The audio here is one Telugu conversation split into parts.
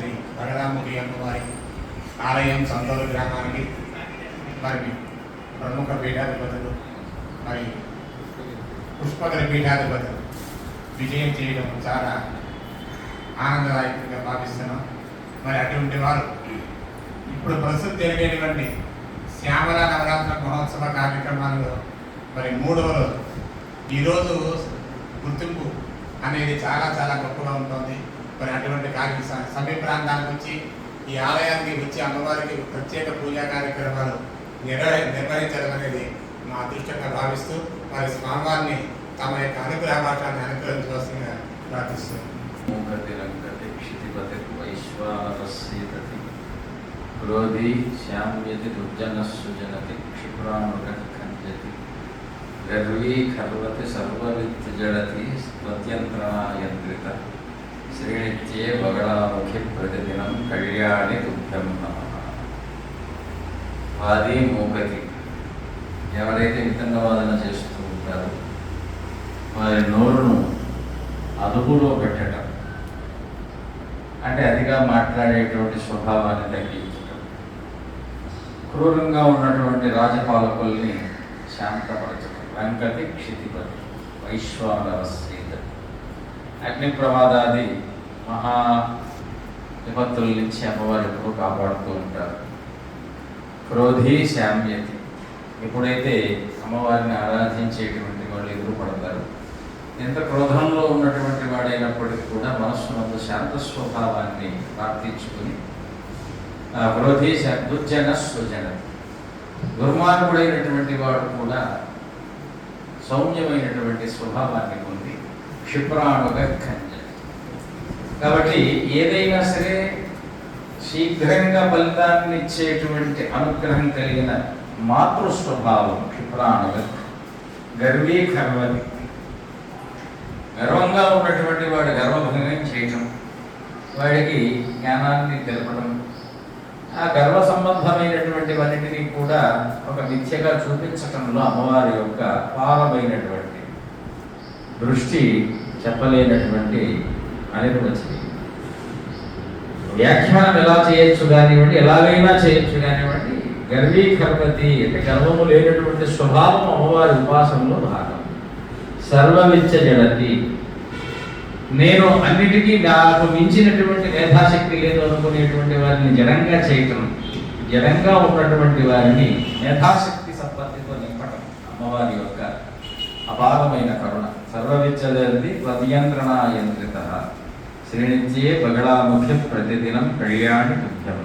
శ్రీ వరదాముఖి అమ్మవారి ఆలయం సంతోలు గ్రామానికి మరి ప్రముఖ పీఠాధిపతులు మరి పుష్పకర పీఠాధిపతులు. విజయం చేయడం చాలా ఆనందదాయకంగా భావిస్తున్నాం. మరి అటువంటి వారు ఇప్పుడు ప్రస్తుతం జరిగేటువంటి శ్యామల నవరాత్రి మహోత్సవ కార్యక్రమాల్లో మరి మూడవ రోజు. ఈరోజు గుర్తింపు అనేది చాలా చాలా గొప్పగా ఉంటుంది. మరి అటువంటి కార్య స- సమీప ప్రాంతానికి వచ్చి ఈ ఆలయానికి వచ్చి అమ్మవారికి ప్రత్యేక పూజా కార్యక్రమాలు నిర్వహ నిర్వహించడం అనేది మా అదృష్టంగా భావిస్తూ వారి స్వామివారిని తమ యొక్క అనుగ్రహ భాషాన్ని అనుగ్రహించవలసిందిగా ప్రార్థిస్తున్నాం. మూకతిరంకటి క్షితిపతి వైశ్వానరస్యతతి క్రోధి శామ్యతి దుర్జనస్సుజనతి క్షిప్రానుకంజతి గర్వీ ఖర్వతి సర్వవిత్ జడతి స్వత్యంత్రణాయంత్రిత. శ్రీనిత్యే బగడాముఖి ప్రతిదినం కళ్యాణి దుఃఖం నమ పాది మూకతి ఎవరైతే వితంగవాదన చేస్తూ ఉంటారో వారి నోరును అదుపులో పెట్టడం అంటే అతిగా మాట్లాడేటువంటి స్వభావాన్ని తగ్గించడం క్రూరంగా ఉన్నటువంటి రాజపాలకుల్ని శాంతపరచడం వెంకటి క్షితిపతి వైశ్వానరస్య. అగ్ని ప్రమాదాది మహా విపత్తుల నుంచి అమ్మవారు ఎప్పుడూ కాపాడుతూ ఉంటారు. క్రోధి శామ్యతి. ఎప్పుడైతే అమ్మవారిని ఆరాధించేటువంటి వాళ్ళు ఎదురుపడతారు ఎంత క్రోధంలో ఉన్నటువంటి వాడైనప్పటికీ కూడా మనస్సు మనస్సునందు శాంత స్వభావాన్ని ప్రార్థించుకుని ఆ క్రోధి దుర్జన సుజన దుర్మార్గుడైనటువంటి వాడు కూడా సౌమ్యమైనటువంటి స్వభావాన్ని పొంది క్షిప్రాణుగా కాబట్టి ఏదైనా సరే శీఘ్రంగా ఫలితాన్ని ఇచ్చేటువంటి అనుగ్రహం కలిగిన మాతృ స్వభావం క్షిప్రాణుగా గర్వీకర్వది గర్వంగా ఉన్నటువంటి వాడు గర్వభంగం చేయటం వాడికి జ్ఞానాన్ని తెలపడం ఆ గర్వ సంబంధమైనటువంటి కూడా ఒక మిథ్యగా చూపించటంలో అమ్మవారి యొక్క పాలమైనటువంటి దృష్టి చెప్పలేనటువంటి అనిర్వచనం వ్యాఖ్యానం ఎలా చేయొచ్చు కానివ్వండి ఎలాగైనా చేయొచ్చు కానివ్వండి గర్వీకర్మతి అంటే గర్వము లేనటువంటి స్వభావం అమ్మవారి ఉపాసనలో భాగం. సర్వవిచ్చ జడతి నేను అన్నిటికీ నాకు మించినటువంటి మేధాశక్తి లేదు అనుకునేటువంటి వారిని జడంగా చేయటం జడంగా ఉన్నటువంటి వారిని మేధాశక్తి సంపత్తితో నింపటం అమ్మవారి యొక్క అపారమైన కరుణ. సర్వవిచ్చదది ప్రతియంత్రణ యంత్రిత శ్రీనిత్యే బగళాముఖ్య ప్రతిదినం కళ్యాణి తుభ్యం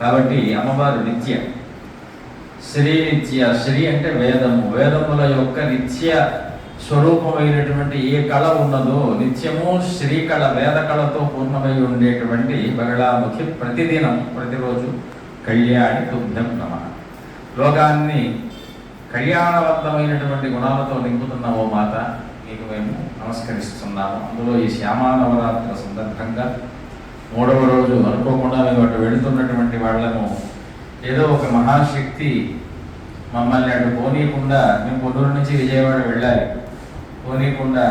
కాబట్టి అమ్మవారు నిత్య. శ్రీ నిత్య శ్రీ అంటే వేదము. వేదముల యొక్క నిత్య స్వరూపమైనటువంటి ఏ కళ ఉన్నదో నిత్యము శ్రీ కళ వేద కళతో పూర్ణమై ఉండేటువంటి బగళాముఖి ప్రతిదినం ప్రతిరోజు కళ్యాణి తుభ్యం నమ. లోకాన్ని కళ్యాణవంతమైనటువంటి గుణాలతో నింపుతున్న ఓ మాత మీకు మేము నమస్కరిస్తున్నాము. అందులో ఈ శ్యామా నవరాత్రి సందర్భంగా మూడవ రోజు అనుకోకుండా మేము అటు వెళుతున్నటువంటి వాళ్ళను ఏదో ఒక మహాశక్తి మమ్మల్ని అటు పోనీయకుండా మేము పొన్నూరు నుంచి విజయవాడ వెళ్ళాలి. పోనీయకుండా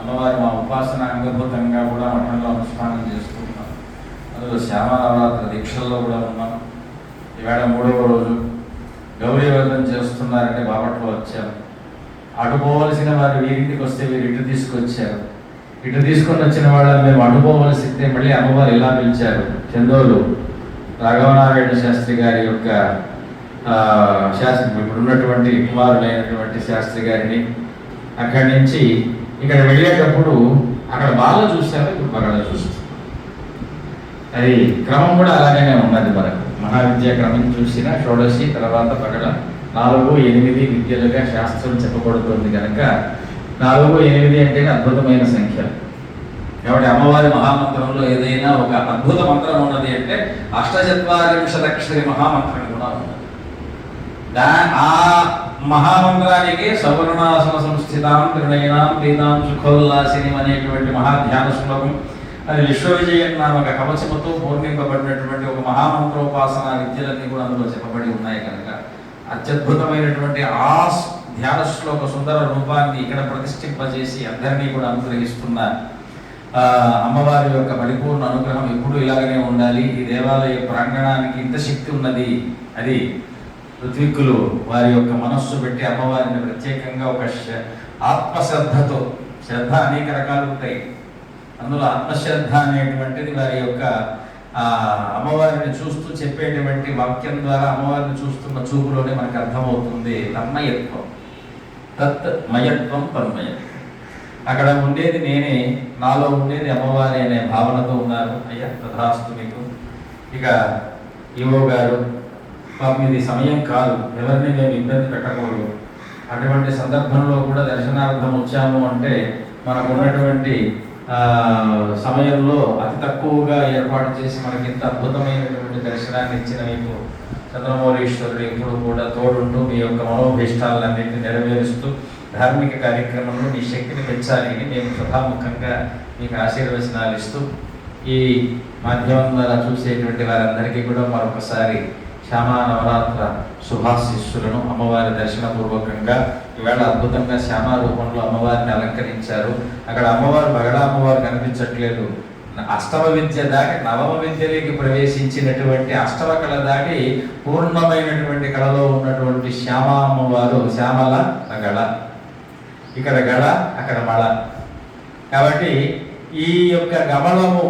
అమ్మవారు మా ఉపాసన అంగభూతంగా కూడా మఠంలో అనుష్ఠానం చేస్తున్నాం అందులో శ్యామనవరాత్రి దీక్షల్లో కూడా ఉన్నాం. ఈవేళ మూడవ రోజు గౌరీ చేస్తున్నారంటే బాపట్లో వచ్చాము అటుపోవలసిన వారు వీరింటికి వస్తే వీరు ఇటు తీసుకొచ్చారు. ఇటు తీసుకొని వచ్చిన వాళ్ళని మేము అడ్డుకోవలసితే మళ్ళీ అమ్మవారు ఇలా పిలిచారు. చందోలు రాఘవనారాయణ శాస్త్రి గారి యొక్క శాస్త్రి ఇప్పుడు ఉన్నటువంటి కుమారులైనటువంటి శాస్త్రి గారిని అక్కడి నుంచి ఇక్కడ వెళ్ళేటప్పుడు అక్కడ బాగా చూశారు ఇప్పుడు బాగా చూస్తారు అది క్రమం కూడా అలాగనే ఉన్నది మనకు. మహావిద్యా క్రమం చూసిన షోడశి తర్వాత పగడ నాలుగు ఎనిమిది విద్యలుగా శాస్త్రం చెప్పబడుతుంది కనుక నాలుగు ఎనిమిది అంటే అద్భుతమైన సంఖ్య. కాబట్టి అమ్మవారి మహామంత్రంలో ఏదైనా ఒక అద్భుత మంత్రం ఉన్నది అంటే అష్టచత్వారింశదక్షరి మహామంత్రం కూడా ఉన్నది. దా ఆ మహామంత్రానికి సవర్ణాసన సంస్థితాం త్రిణయనాం పీతాం సుఖోల్లాసిని అనేటువంటి మహాధ్యాన శ్లోకం అది విశ్వవిజయం నామక కవచముతో పూర్ణింపబడినటువంటి ఒక మహామంత్రోపాసన విద్యలన్నీ కూడా అందులో చెప్పబడి ఉన్నాయి కనుక అత్యద్భుతమైనటువంటి ఆ ధ్యాన శ్లోక సుందర రూపాన్ని ఇక్కడ ప్రతిష్ఠింపజేసి అందరినీ కూడా అనుగ్రహిస్తున్న అమ్మవారి యొక్క పరిపూర్ణ అనుగ్రహం ఎప్పుడూ ఇలాగనే ఉండాలి. ఈ దేవాలయ ప్రాంగణానికి ఇంత శక్తి ఉన్నది అది ఋత్విక్కులు వారి యొక్క మనస్సు పెట్టి అమ్మవారిని ప్రత్యేకంగా ఒక శ- ఆత్మశ్రద్ధతో శ్రద్ధ అనేక రకాలు ఉంటాయి. అందులో ఆత్మశ్రద్ధ అనేటువంటిది వారి యొక్క అమ్మవారిని చూస్తూ చెప్పేటువంటి వాక్యం ద్వారా అమ్మవారిని చూస్తున్న చూపులోనే మనకు అర్థమవుతుంది తన్మయత్వం. తత్ మయత్వం తన్మయత్వం అక్కడ ఉండేది నేనే నాలో ఉండేది అమ్మవారి అనే భావనతో ఉన్నారు. అయ్యా తథాస్తు మీకు. ఇక ఈవో గారు పాపం ఇది సమయం కాదు ఎవరిని మేము ఇబ్బంది పెట్టకూడదు. అటువంటి సందర్భంలో కూడా దర్శనార్థం వచ్చాము అంటే మనకు ఉన్నటువంటి సమయంలో అతి తక్కువగా ఏర్పాటు చేసి మనకి ఇంత అద్భుతమైనటువంటి దర్శనాన్ని ఇచ్చిన మీకు చంద్రమౌళీశ్వరుడు ఎప్పుడు కూడా తోడుంటూ మీ యొక్క మనోభీష్టాలన్నింటినీ నెరవేరుస్తూ ధార్మిక కార్యక్రమంలో మీ శక్తిని పెంచాలి అని మేము ప్రధాముఖంగా మీకు ఆశీర్వచనాలు ఇస్తూ ఈ మాధ్యమం ద్వారా చూసేటువంటి వారందరికీ కూడా మరొకసారి శ్యామా నవరాత్ర శుభాశిస్సులను అమ్మవారి దర్శనపూర్వకంగా ఈవేళ అద్భుతంగా శ్యామా రూపంలో అమ్మవారిని అలంకరించారు. అక్కడ అమ్మవారు బగడ అమ్మవారు కనిపించట్లేదు. అష్టమ విద్య దాటి నవమ విద్యలోకి ప్రవేశించినటువంటి అష్టమ కళ దాటి పూర్ణమైనటువంటి కళలో ఉన్నటువంటి శ్యామా అమ్మవారు శ్యామల గళ ఇక్కడ గళ అక్కడ మళ. కాబట్టి ఈ యొక్క గమలము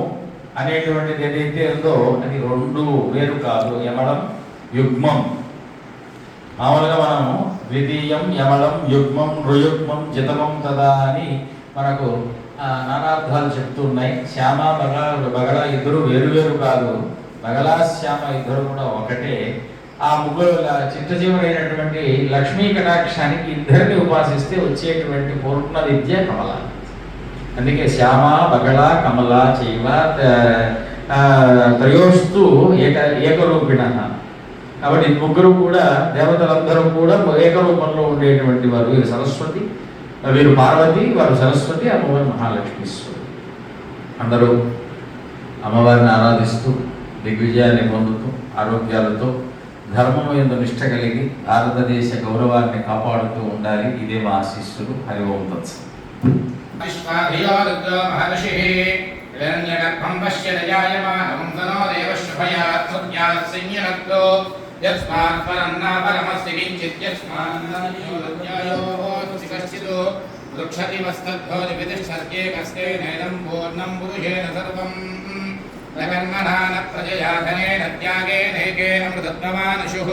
అనేటువంటిది ఏదైతే ఉందో అది రెండు వేరు కాదు. యమళం యుగ్మం. మామూలుగా మనము ద్వితీయం యమలం యుగ్మం రుయుగ్మం జితమం తదా అని మనకు నానార్థాలు నానార్థాలు చెప్తున్నాయి శ్యామ బగళ బగళ ఇద్దరు వేరు వేరు కాదు. బగలా శ్యామ ఇద్దరు కూడా ఒకటే. ఆ ముగ్గురు ల- లక్ష్మీ కటాక్షానికి ఇద్దరిని ఉపాసిస్తే వచ్చేటువంటి పూర్ణ విద్య కమల అందుకే శ్యామ బగళ కమల చైవ త్రయోస్తు ఏక ఏకరూపిణ. కాబట్టి ముగ్గురు కూడా దేవతలందరూ కూడా ఏకరూపంలో ఉండేటువంటి వారు. వీరు సరస్వతి వీరు పార్వతి వారు సరస్వతి అమ్మవారు మహాలక్ష్మీశ్వరు అందరూ అమ్మవారిని ఆరాధిస్తూ దిగ్విజయాన్ని పొందుతూ ఆరోగ్యాలతో ధర్మం ఎందు నిష్ట కలిగి భారతదేశ గౌరవాన్ని కాపాడుతూ ఉండాలి. ఇదే మా ఆశీస్సులు. హరి ఓం తత్స. దేవ రుద్రో మహర్షిः यस्मात् परन्नापरमस्ति किञ्चित् यस्मान्नायोः कश्चित् वृक्षतिमस्तद्भोजवितिष्ठर्गे कस्ते नैनं पूर्णं पुरुषेण सर्वम् न कर्मणा न प्रजया धनेन त्यागेनैकेन मृतत्वमानुषुः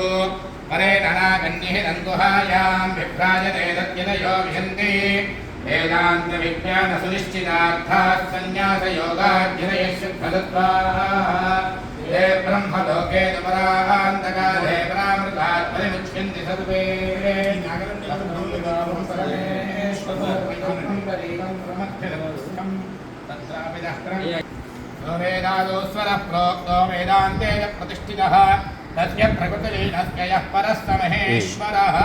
परेण नागन्यः विभ्राजते तत्यनयो विशन्ति वेदान्तविज्ञानसुनिश्चितार्थाः सन्न्यासयोगाध्यनयश्च फलत्वाः ये ब्रह्मलोके तु परान्तकाले परामृतात् परिमुच्यन्ति सर्वे तत्रापि वेदादो स्वरः प्रोक्तो वेदान्ते च प्रतिष्ठितः तस्य प्रकृतिलीनस्य यः परस्तमहेश्वरः